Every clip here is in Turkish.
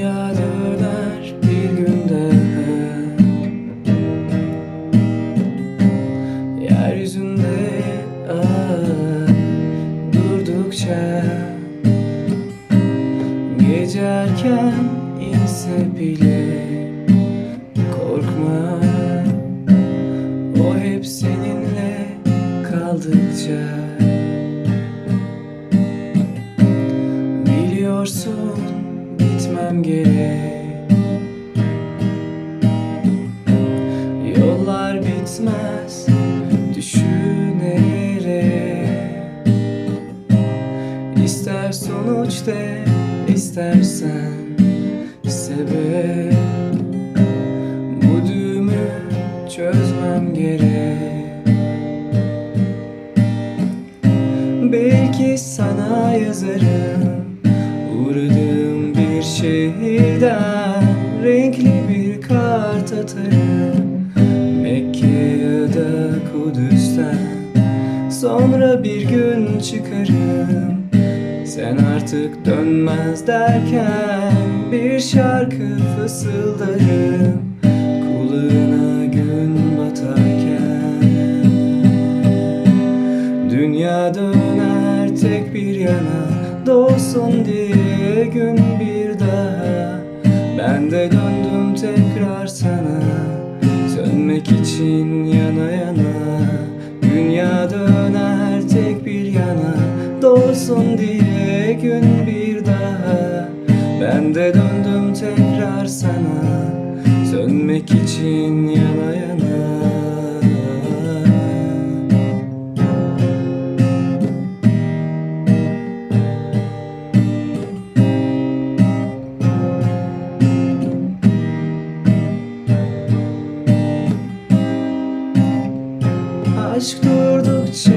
Dünya bir günde. Yeryüzünde ah, durdukça Gece erken inse bile korkma. O hep seninle kaldıkça. Biliyorsun gitmem gerek Yollar bitmez düşünerek İster sonuç de istersen sebep. Bu düğümü çözmem gerek. Belki sana yazarım bir şehirden Renkli bir kart atarım. Mekke ya da Kudüs'ten Sonra bir gün çıkarım. Sen artık dönmez derken Bir şarkı fısıldarım. Kulağına gün batarken. Dünya döner tek bir yana Doğsun diye gün bir daha. Ben de döndüm tekrar sana Sönmek için yana yana. Dünya döner tek bir yana Doğsun diye gün bir daha. Ben de döndüm tekrar sana Sönmek için yana yana aşk durdukça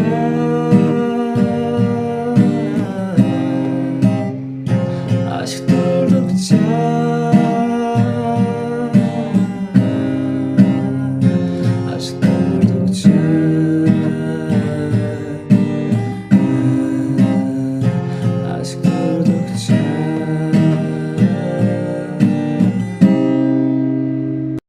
Aşk durdukça